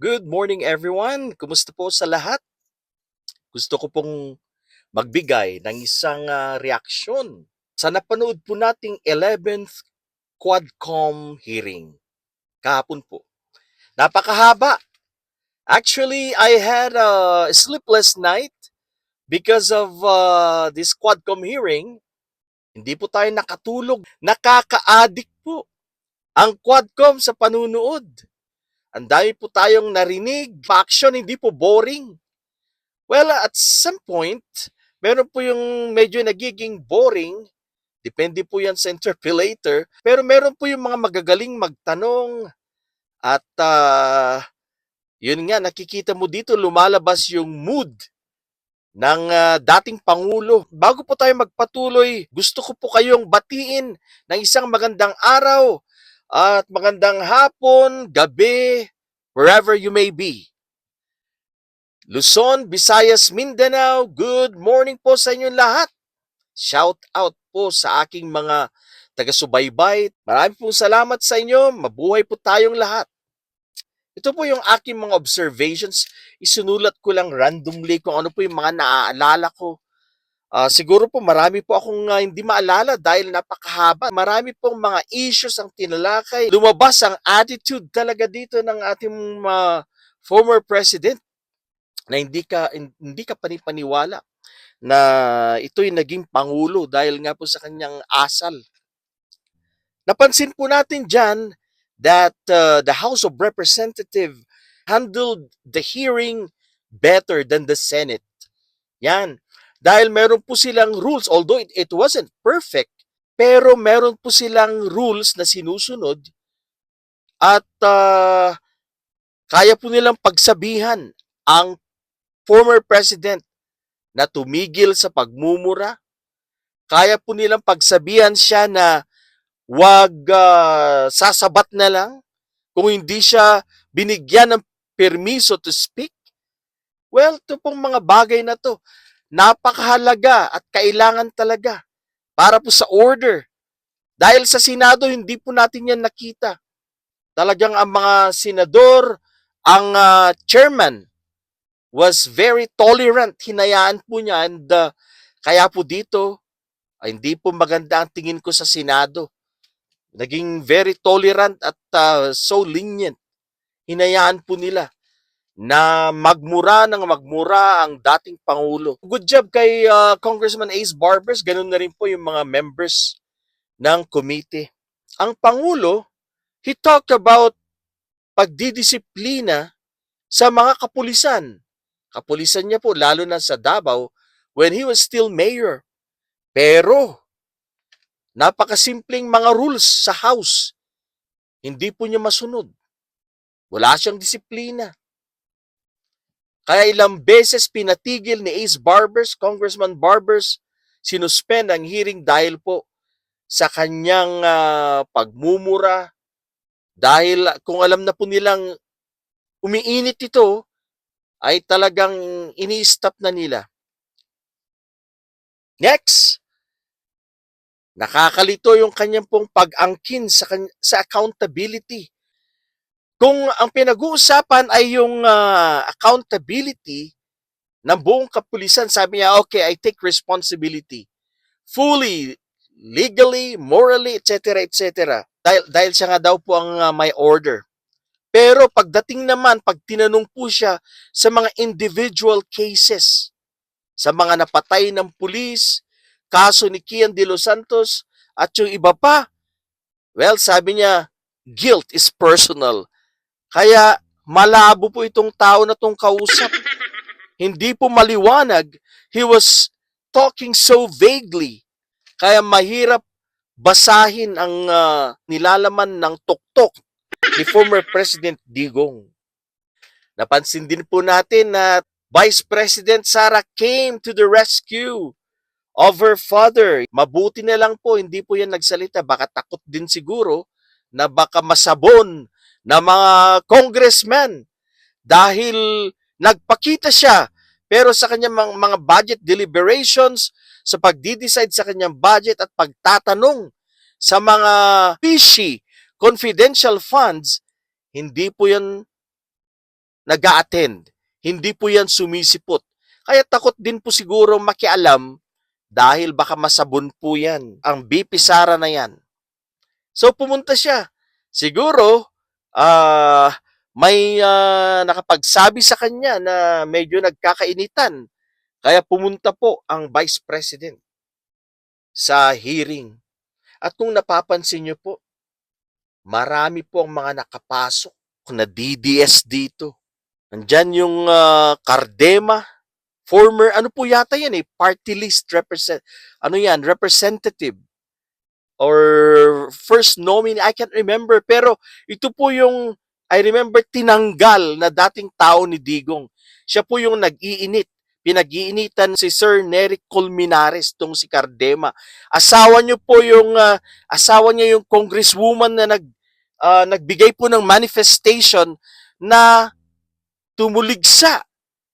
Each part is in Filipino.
Good morning everyone. Kumusta po sa lahat? Gusto ko pong magbigay ng isang ah, reaksyon sa napanood po nating 11th Quadcom hearing kahapon po. Napakahaba. Actually, I had a sleepless night because of uh, this Quadcom hearing. Hindi po tayo nakatulog. Nakaka-addict po ang Quadcom sa panunood. Ang dami po tayong narinig. Action, hindi po boring. Well, at some point, meron po yung medyo nagiging boring. Depende po yan sa interpolator. Pero meron po yung mga magagaling magtanong. At ah, yun nga, nakikita mo dito, lumalabas yung mood ng ah, dating Pangulo. Bago po tayo magpatuloy, gusto ko po kayong batiin ng isang magandang araw at magandang hapon, gabi, wherever you may be. Luzon, Visayas, Mindanao, good morning po sa inyong lahat. Shout out po sa aking mga taga-subaybay. Marami pong salamat sa inyo. Mabuhay po tayong lahat. Ito po yung aking mga observations. Isunulat ko lang randomly kung ano po yung mga naaalala ko. Ah, siguro po marami po akong ah, hindi maalala dahil napakahaba. Marami pong mga issues ang tinalakay. Lumabas ang attitude talaga dito ng ating ah, former president na hindi ka hindi ka panipaniwala na ito'y naging pangulo dahil nga po sa kanyang asal. Napansin po natin dyan that uh, the House of Representative handled the hearing better than the Senate. Yan. Dahil meron po silang rules, although it, it wasn't perfect, pero meron po silang rules na sinusunod at uh, kaya po nilang pagsabihan ang former president na tumigil sa pagmumura. Kaya po nilang pagsabihan siya na wag ah, sasabat na lang kung hindi siya binigyan ng permiso to speak. Well, ito pong mga bagay na to, napakahalaga at kailangan talaga para po sa order. Dahil sa Senado, hindi po natin yan nakita. Talagang ang mga senador, ang ah, chairman, was very tolerant. Hinayaan po niya and uh, kaya po dito, ay hindi po maganda ang tingin ko sa Senado. Naging very tolerant at uh, so lenient. Hinayaan po nila na magmura ng magmura ang dating Pangulo. Good job kay uh, Congressman Ace Barbers. Ganun na rin po yung mga members ng committee. Ang Pangulo, he talked about pagdidisiplina sa mga kapulisan kapulisan niya po, lalo na sa Davao, when he was still mayor. Pero, napakasimpleng mga rules sa house. Hindi po niya masunod. Wala siyang disiplina. Kaya ilang beses pinatigil ni Ace Barbers, Congressman Barbers, sinuspend ang hearing dahil po sa kanyang ah, pagmumura. Dahil kung alam na po nilang umiinit ito, ay talagang ini-stop na nila. Next, nakakalito yung kanyang pong pag-angkin sa, sa accountability. Kung ang pinag-uusapan ay yung ah, accountability ng buong kapulisan, sabi niya, okay, I take responsibility. Fully, legally, morally, etc., etc. Dahil, dahil siya nga daw po ang ah, may order. Pero pagdating naman, pag tinanong po siya sa mga individual cases, sa mga napatay ng pulis, kaso ni Kian de los Santos, at yung iba pa, well, sabi niya, guilt is personal. Kaya malabo po itong tao na tong kausap. Hindi po maliwanag. He was talking so vaguely. Kaya mahirap basahin ang ah, nilalaman ng tuktok ni former President Digong. Napansin din po natin na Vice President Sara came to the rescue of her father. Mabuti na lang po, hindi po yan nagsalita. Baka takot din siguro na baka masabon na mga congressman dahil nagpakita siya pero sa kanyang mga, mga budget deliberations, sa pagdi-decide sa kanyang budget at pagtatanong sa mga fishy confidential funds, hindi po yan nag attend Hindi po yan sumisipot. Kaya takot din po siguro makialam dahil baka masabon po yan. Ang BP Sara na yan. So pumunta siya. Siguro, ah may ah, nakapagsabi sa kanya na medyo nagkakainitan. Kaya pumunta po ang Vice President sa hearing. At kung napapansin niyo po, marami po ang mga nakapasok na DDS dito. Nandyan yung ah, Cardema, former, ano po yata yan eh, party list represent, ano yan, representative or first nominee, I can't remember. Pero ito po yung, I remember, tinanggal na dating tao ni Digong. Siya po yung nag-iinit. Pinag-iinitan si Sir Nery Colmenares, tong si Cardema. Asawa niyo po yung, ah, asawa niya yung congresswoman na nag, ah, nagbigay po ng manifestation na tumuligsa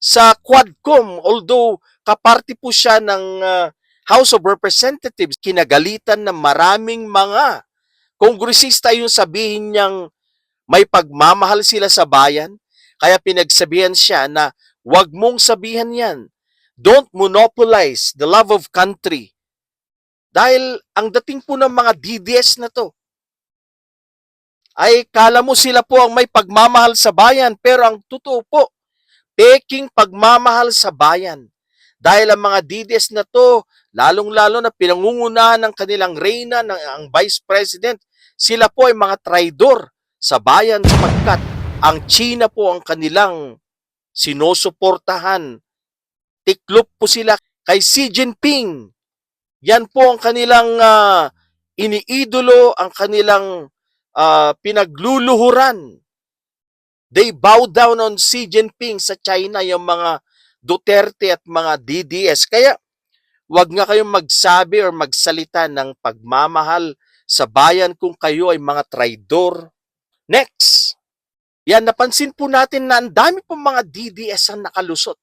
sa Quadcom. Although kaparty po siya ng ah, House of Representatives, kinagalitan ng maraming mga kongresista yung sabihin niyang may pagmamahal sila sa bayan. Kaya pinagsabihan siya na wag mong sabihan yan. Don't monopolize the love of country. Dahil ang dating po ng mga DDS na to, ay kala mo sila po ang may pagmamahal sa bayan, pero ang totoo po, peking pagmamahal sa bayan. Dahil ang mga DDS na to, lalong-lalo na pinangungunahan ng kanilang reyna, ng ang Vice President, sila po ay mga traidor sa bayan sapagkat ang China po ang kanilang sinusuportahan. Tiklop po sila kay Xi Jinping. Yan po ang kanilang ah, iniidolo, ang kanilang ah, pinagluluhuran. They bow down on Xi Jinping sa China, yung mga Duterte at mga DDS. Kaya, wag nga kayong magsabi or magsalita ng pagmamahal sa bayan kung kayo ay mga traidor. Next, yan, napansin po natin na ang dami pong mga DDS ang nakalusot.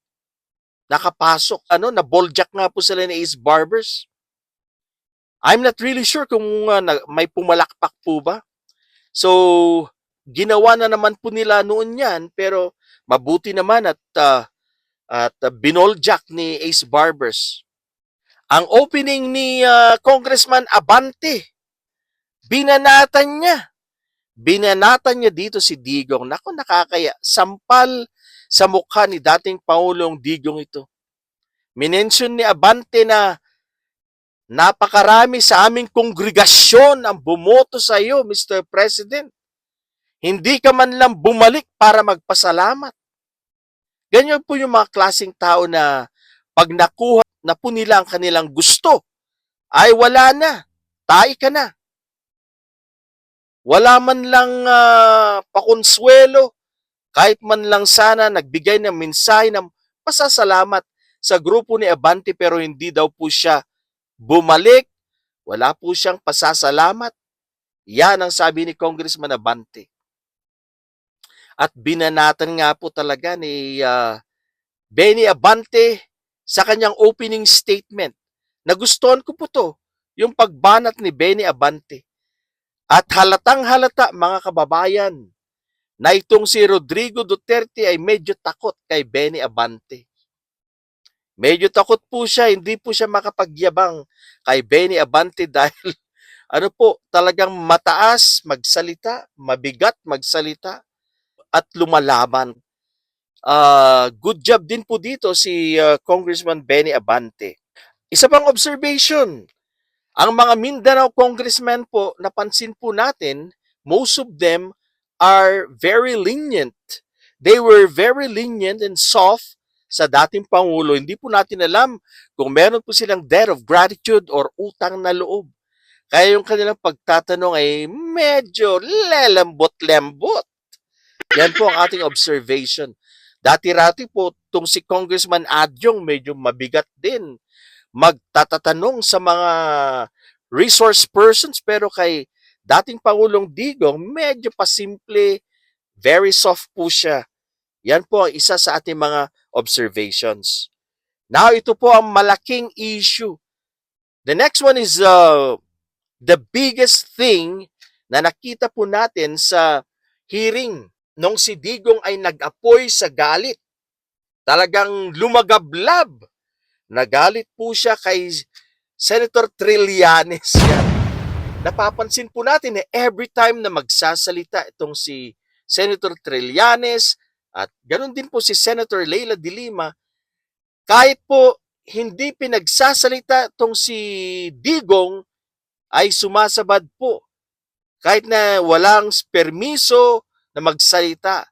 Nakapasok, ano, na boljak nga po sila ni Ace Barbers. I'm not really sure kung uh, may pumalakpak po ba. So, ginawa na naman po nila noon yan, pero mabuti naman at uh, at uh, binoljak ni Ace Barbers. Ang opening ni uh, Congressman Abante, binanatan niya. Binanatan niya dito si Digong. Nako, nakakaya. Sampal sa mukha ni dating Pangulong Digong ito. Minention ni Abante na napakarami sa aming kongregasyon ang bumoto sa iyo, Mr. President. Hindi ka man lang bumalik para magpasalamat. Ganyan po yung mga klaseng tao na pag nakuha na po nila ang kanilang gusto, ay wala na. Tayo ka na. Wala man lang ah, pakonsuelo, kahit man lang sana nagbigay ng mensahe ng pasasalamat sa grupo ni Abante pero hindi daw po siya bumalik. Wala po siyang pasasalamat. Yan ang sabi ni Congressman Abante. At binanatan nga po talaga ni ah, Benny Abante sa kanyang opening statement. Nagustuhan ko po to, yung pagbanat ni Benny Abante. At halatang halata mga kababayan na itong si Rodrigo Duterte ay medyo takot kay Benny Abante. Medyo takot po siya, hindi po siya makapagyabang kay Benny Abante dahil ano po, talagang mataas magsalita, mabigat magsalita, at lumalaban. Ah, good job din po dito si ah, Congressman Benny Abante. Isa pang observation, ang mga Mindanao congressmen po, napansin po natin, most of them are very lenient. They were very lenient and soft sa dating Pangulo. Hindi po natin alam kung meron po silang debt of gratitude or utang na loob. Kaya yung kanilang pagtatanong ay medyo lelambot-lembot. Yan po ang ating observation. Dati-rati po, itong si Congressman Adyong medyo mabigat din magtatatanong sa mga resource persons pero kay dating Pangulong Digong medyo pasimple, very soft po siya. Yan po ang isa sa ating mga observations. Now, ito po ang malaking issue. The next one is uh, the biggest thing na nakita po natin sa hearing nung si Digong ay nag-apoy sa galit. Talagang lumagablab. Nagalit po siya kay Senator Trillanes. Yan. Napapansin po natin eh, every time na magsasalita itong si Senator Trillanes at ganun din po si Senator Leila de Lima, kahit po hindi pinagsasalita itong si Digong, ay sumasabad po. Kahit na walang permiso na magsalita,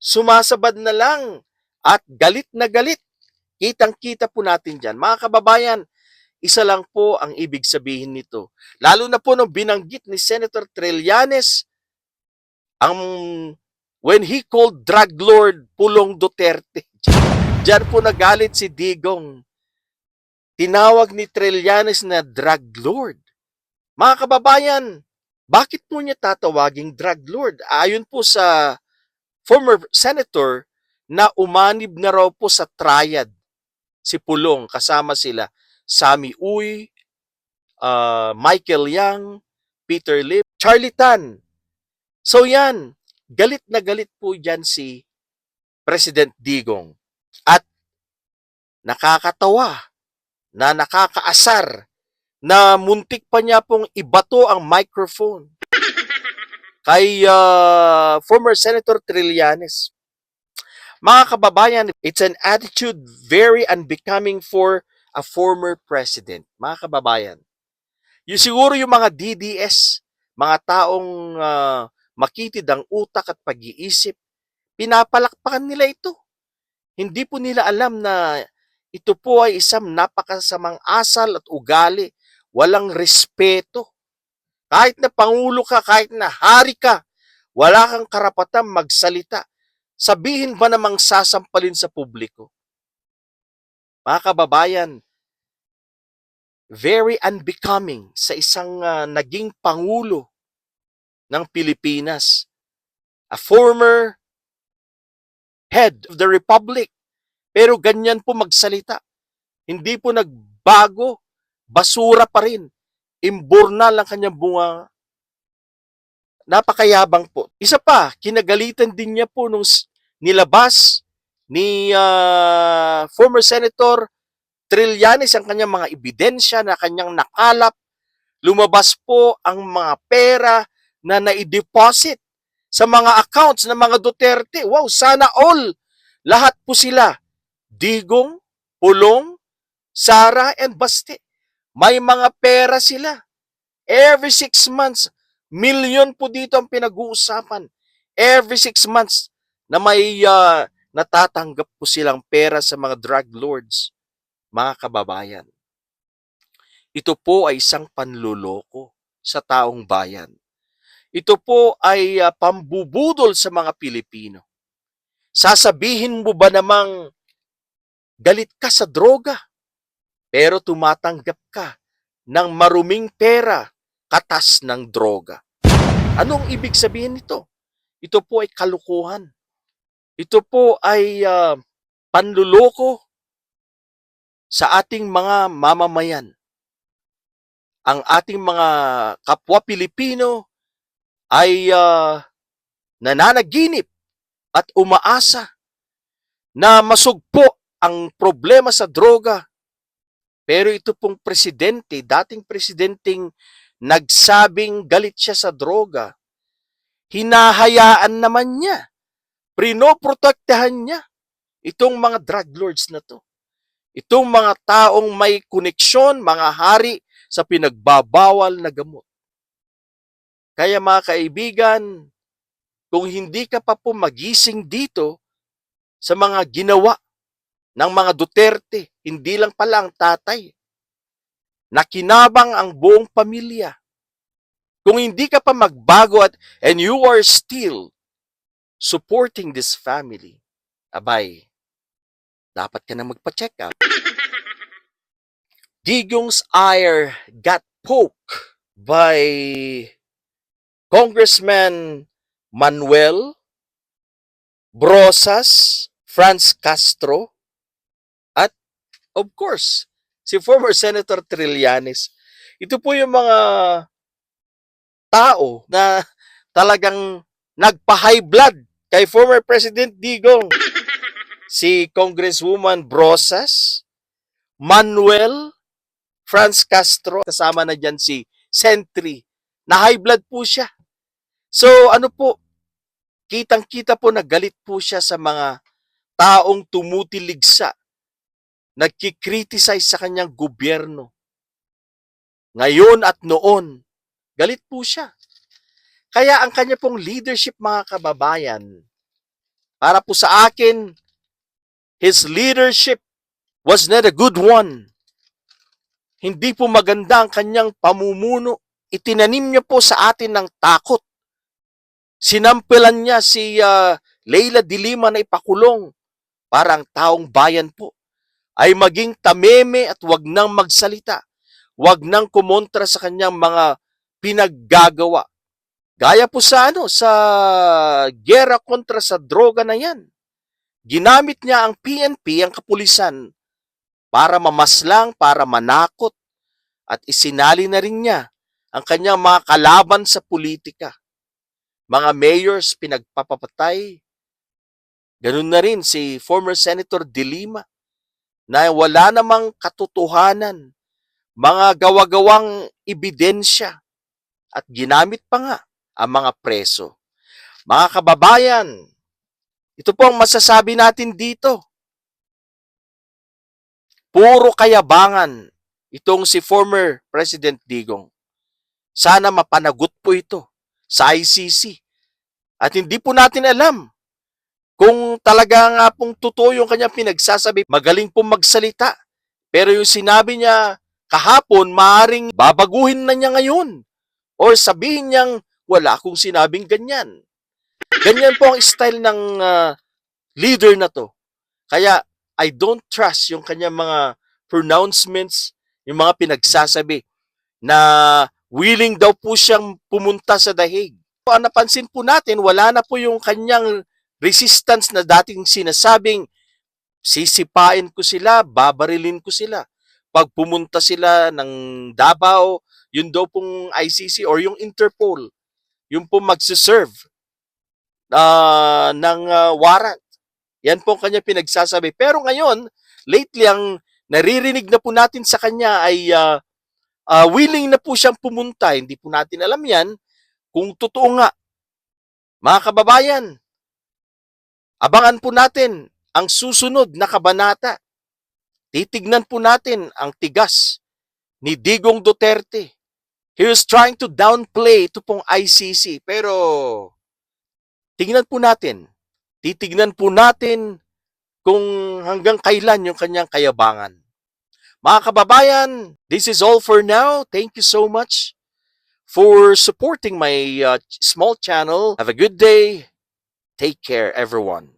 sumasabad na lang at galit na galit. Kitang-kita po natin dyan. Mga kababayan, isa lang po ang ibig sabihin nito. Lalo na po nung binanggit ni Senator Trillanes ang when he called drug lord Pulong Duterte. Diyan po nagalit si Digong. Tinawag ni Trillanes na drug lord. Mga kababayan, bakit po niya tatawaging drug lord? Ayon po sa former senator na umanib na raw po sa triad si Pulong kasama sila Sami Uy, uh, Michael Yang, Peter Lim, Charlie Tan. So yan, galit na galit po dyan si President Digong. At nakakatawa na nakakaasar na muntik pa niya pong ibato ang microphone kay uh, former Senator Trillanes. Mga kababayan, it's an attitude very unbecoming for a former president. Mga kababayan, yung siguro yung mga DDS, mga taong uh, makitid ang utak at pag-iisip, pinapalakpakan nila ito. Hindi po nila alam na ito po ay isang napakasamang asal at ugali, walang respeto. Kahit na pangulo ka, kahit na hari ka, wala kang karapatang magsalita. Sabihin ba namang sasampalin sa publiko? Mga kababayan, very unbecoming sa isang uh, naging pangulo ng Pilipinas. A former head of the republic. Pero ganyan po magsalita. Hindi po nagbago. Basura pa rin. Imbornal ang kanyang bunga. Napakayabang po. Isa pa, kinagalitan din niya po nung nilabas ni uh, former Senator Trillanes ang kanyang mga ebidensya na kanyang nakalap. Lumabas po ang mga pera na naideposit sa mga accounts ng mga Duterte. Wow, sana all. Lahat po sila. Digong, Pulong, Sara, and Baste. May mga pera sila. Every six months, milyon po dito ang pinag-uusapan. Every six months na may uh, natatanggap po silang pera sa mga drug lords, mga kababayan. Ito po ay isang panluloko sa taong bayan. Ito po ay uh, pambubudol sa mga Pilipino. Sasabihin mo ba namang galit ka sa droga, pero tumatanggap ka ng maruming pera katas ng droga. Anong ibig sabihin nito? Ito po ay kalukuhan. Ito po ay uh, panluloko sa ating mga mamamayan. Ang ating mga kapwa Pilipino ay uh, nananaginip at umaasa na masugpo ang problema sa droga. Pero ito pong presidente, dating presidenteng nagsabing galit siya sa droga, hinahayaan naman niya, prinoprotektahan niya itong mga drug lords na to. Itong mga taong may koneksyon, mga hari sa pinagbabawal na gamot. Kaya mga kaibigan, kung hindi ka pa po magising dito sa mga ginawa ng mga Duterte, hindi lang pala ang tatay, nakinabang ang buong pamilya. Kung hindi ka pa magbago at and you are still supporting this family, abay, dapat ka na magpa-check up. Digong's ire got poked by Congressman Manuel Brosas, Franz Castro, of course, si former Senator Trillanes. Ito po yung mga tao na talagang nagpa-high blood kay former President Digong. Si Congresswoman Brosas, Manuel Franz Castro, kasama na dyan si Sentry, na high blood po siya. So ano po, kitang-kita po na galit po siya sa mga taong tumutiligsa, nagkikriticize sa kanyang gobyerno. Ngayon at noon, galit po siya. Kaya ang kanya pong leadership mga kababayan, para po sa akin, his leadership was not a good one. Hindi po maganda ang kanyang pamumuno. Itinanim niya po sa atin ng takot. Sinampilan niya si ah, Leila Dilima na ipakulong para ang taong bayan po ay maging tameme at wag nang magsalita. Wag nang kumontra sa kanyang mga pinaggagawa. Gaya po sa ano, sa gera kontra sa droga na yan. Ginamit niya ang PNP, ang kapulisan, para mamaslang, para manakot, at isinali na rin niya ang kanyang mga kalaban sa politika. Mga mayors pinagpapapatay. Ganun na rin si former Senator De Lima na wala namang katotohanan, mga gawa-gawang ebidensya at ginamit pa nga ang mga preso. Mga kababayan, ito po ang masasabi natin dito. Puro kayabangan itong si former President Digong. Sana mapanagot po ito sa ICC. At hindi po natin alam kung talaga nga pong totoo yung kanyang pinagsasabi. Magaling pong magsalita. Pero yung sinabi niya kahapon, maaring babaguhin na niya ngayon. Or sabihin niyang wala akong sinabing ganyan. Ganyan po ang style ng ah, leader na to. Kaya I don't trust yung kanyang mga pronouncements, yung mga pinagsasabi na willing daw po siyang pumunta sa dahig. Ang napansin po natin, wala na po yung kanyang resistance na dating sinasabing sisipain ko sila, babarilin ko sila. Pag pumunta sila ng Davao, yun daw pong ICC or yung Interpol, yung pong magsiserve ah, ng ah, warrant. Yan po kanya pinagsasabi. Pero ngayon, lately, ang naririnig na po natin sa kanya ay ah, ah, willing na po siyang pumunta. Hindi po natin alam yan kung totoo nga. Mga kababayan, abangan po natin ang susunod na kabanata. Titignan po natin ang tigas ni Digong Duterte. He was trying to downplay ito pong ICC. Pero, tingnan po natin. Titignan po natin kung hanggang kailan yung kanyang kayabangan. Mga kababayan, this is all for now. Thank you so much for supporting my uh, small channel. Have a good day. Take care, everyone.